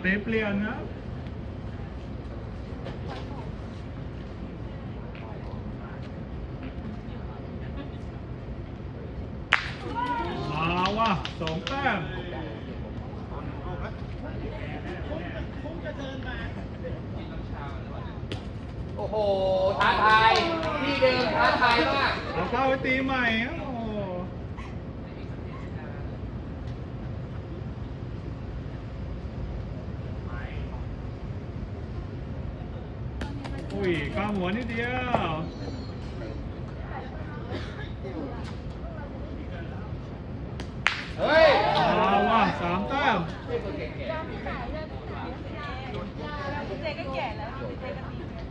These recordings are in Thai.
เตะเปลี่ยนนะมาว่ะสองแต้มโอ้โหท้าทายที่เดิมท้าทายมาก เอาเข้าไปตีใหม่ครับโอ้โหอุ้ยก้ามหัวนิดเดียวเฮ้ยมาว่ะสามแต้มไม่คนแก่พี่เจก็แก่แล้วพี่เจก็ตีเนี่ย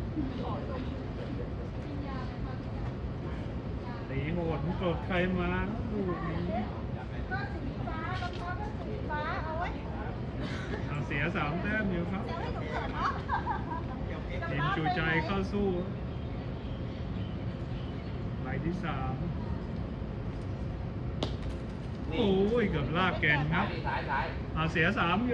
ตีโหดไม่โกรธใครมาลูกนี้ก็สีฟ้ารองเท้าก็สีฟ้าเอาไว้เอาเสียสามแต้มอยู่ครับ ทีมจูใจเข้าสู้ใบที่สามโอ้ยเกือบลากแกนครับๆสายสายเอาเสียสามโย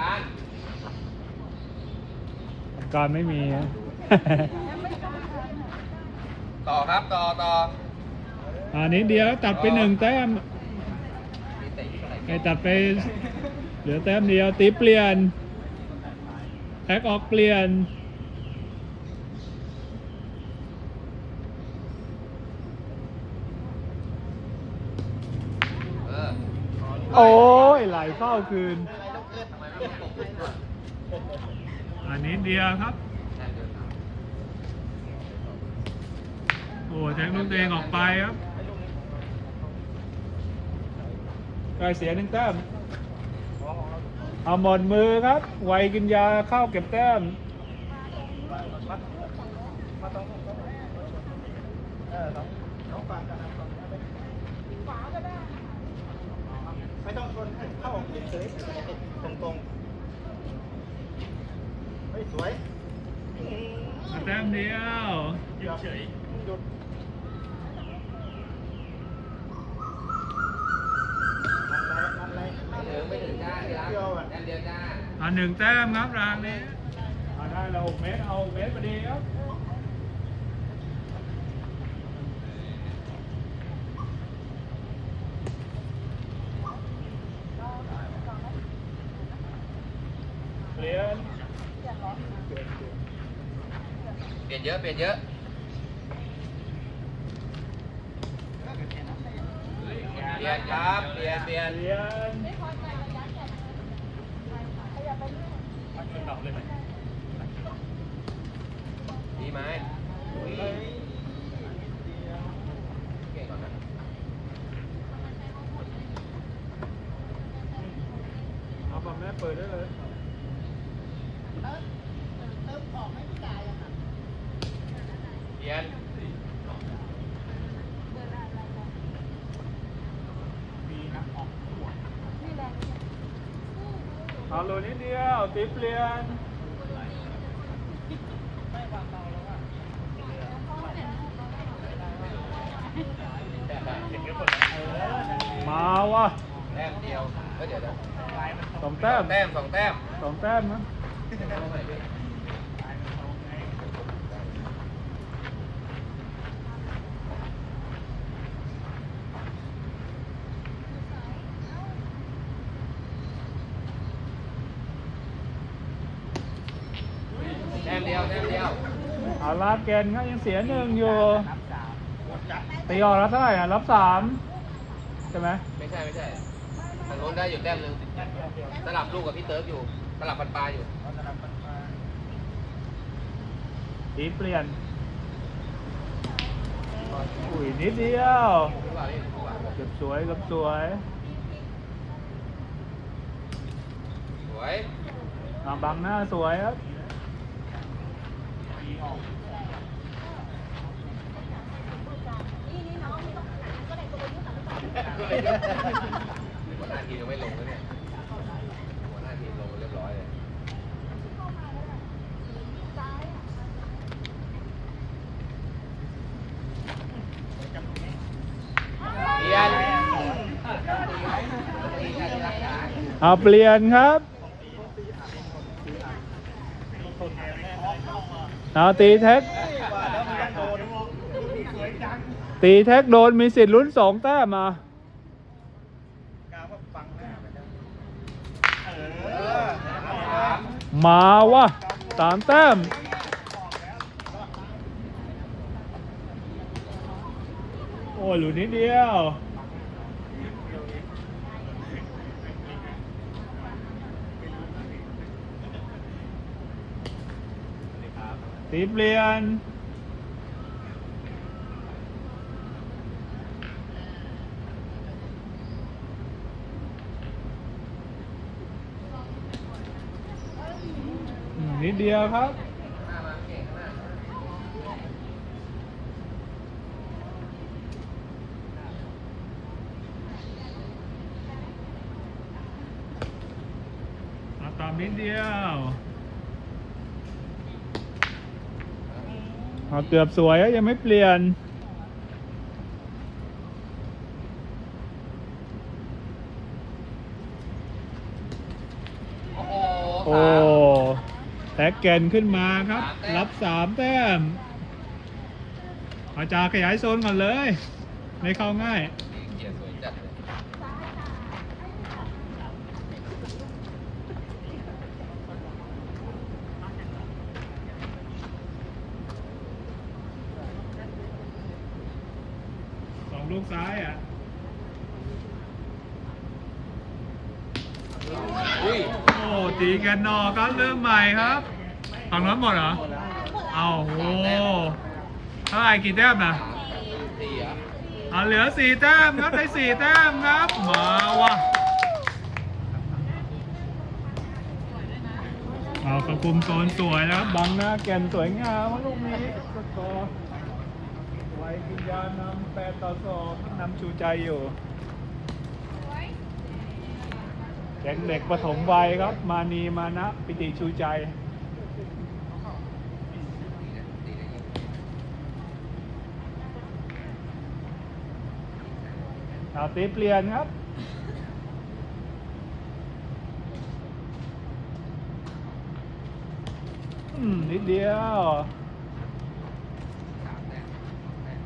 การการไม่มี ต่อครับ ต่อต่อ อันนี้เดียวตัดไปหนึ่งแต้มมีเตะที่เท่าไหร่ไอ้ตัดไปเหลือแต้มเดียวตีเปลี่ยนแท็กออกเปลี่ยนเออโอ้ยไหลเข้าคืนทำไมไม่ตกขึ้นก่อนอันนี้เดียวครับแต้มเดินตามโอ้แทงลูกตัวเองออกไปครับ กายเสียหนึ่งแต้มเอาหมดมือครับ ไวกินยาเข้าเก็บแต้มไม่ต้องชนให้เข้าเฉยๆตรงตรงๆเฮ้ยสวยมาแต้มเดียวหยุดเฉยหยุดนั่นแหละนั่นแหละ ไม่ถึงไม่ถึงจ้าที่รัก เดียวอะ แต้มเดียว จ้าอ่าหนึ่งแต้มครับรางนี้อ่าได้แล้วหกเมตรเอาหกเมตรพอดีครับ เปลี่ยน เปลี่ยนเยอะ เปลี่ยนเยอะ เปลี่ยนครับ เปลี่ยน เปลี่ยน เปลี่ยน ดีไหมเก่งก่อนนะ เอาปั๊มแม่เปิดได้เลย เปลี่ยนเอาโลนิดเดียวตีเปลี่ยนมาว่ะแต้มเดียวเฮ้ยเดี๋ยวเดี๋ยวสองแต้มแต้มสองแต้มสองแต้มนะ แต้มเดียว แต้มเดียว เอาลาดแกนก็ยังเสียหนึ่งอยู่ตีออกรับเท่าไหร่อะรับสามใช่ไหมไม่ใช่ไม่ใช่ทางโน้นได้อยู่แต้มหนึ่งสลับลูกกับพี่เติร์กอยู่ สลับปันปลาอยู่ ตีเปลี่ยนอุ้ยนิดเดียวรู้ป่ะพี่รู้ป่ะเกือบสวยเกือบสวยสวย อ่าบังหน้าสวยครับ หน้าทียังไม่ลงเลยเนี่ยหน้าทีลงเรียบร้อยเลยเอาเปลี่ยนครับ เอาตีแท็ก ตีแท็กโดนมีสิทธิ์ลุ้นสองแต้มมากาว่าฟังหน้าไปแล้วเออมาวะสามแต้มโอ้ยหลุดนิดเดียว ตีเปลี่ยน นิดเดียวครับอาตามนิดเดียว เอาเกือบสวยอะยังไม่เปลี่ยนโอ้โหโอ้แท็กแกนขึ้นมาครับ รับสามแต้มอาจารย์ขยายโซนก่อนเลย ไม่เข้าง่าย เกียร์สวยจัดเลย สอง ลูกซ้ายอะอุ้ยโอ้ตีแกนนอกครับเริ่มใหม่ครับฝั่งนั้นหมดเหรอ เอาโอ้เท่าไหร่กี่แต้มนะเอาเหลือสี่แต้มครับได้สี่แต้มครับมาว่ะเอากระคุมโซนสวยนะครับบังหน้าแกนสวยงามลูกนี้สกอร์ ไวกินยานำแปดต่อสองนำชูใจอยู่แก๊งเด็กปฐมวัยครับ มานีมานะ ปิติชูใจเอาตีเปลี่ยนครับอืมนิดเดียว สามแต้มสองแต้ม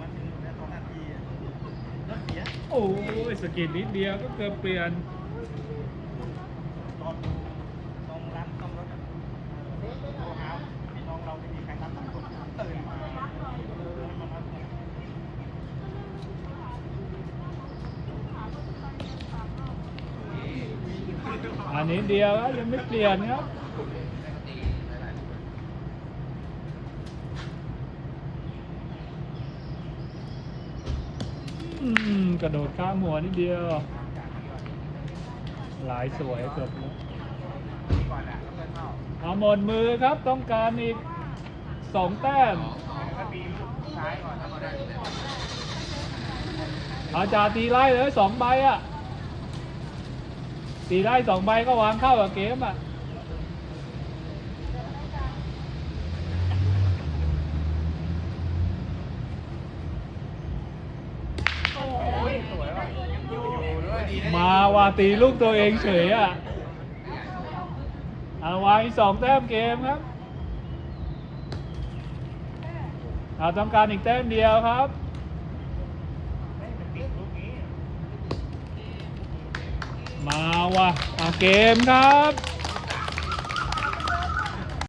มันถึงอยู่ในสองนาทีอะแล้วเสีย โอ้ยสกิดนิดเดียวก็เกือบเปลี่ยนตอนดูตรงร้านซ่อมรถอะโทรหาพี่น้องเราไม่มีใครรับสักคนตื่นมาเออมันรับอันนี้เดียวครับยังไม่เปลี่ยนครับ ตีหลายๆลูก อืม กระโดดข้ามหัวนิดเดียว หลายสวยเกือบแล้วก่อเอาหมดมือครับต้องการอีกสองแต้มอาอาจารย์ตีไล่เลยสองใบอะตีไล่สองใบก็วางเข้ากับเกมอะ โอ้ยสวยว่ะอยู่ด้วยดีนะ มาว่าตีลูกตัวเองเฉยอะอาวาอีสองแต้มเกมครับเอาต้องการอีกแต้มเดียวครับมาว่ะเอาเกมครับ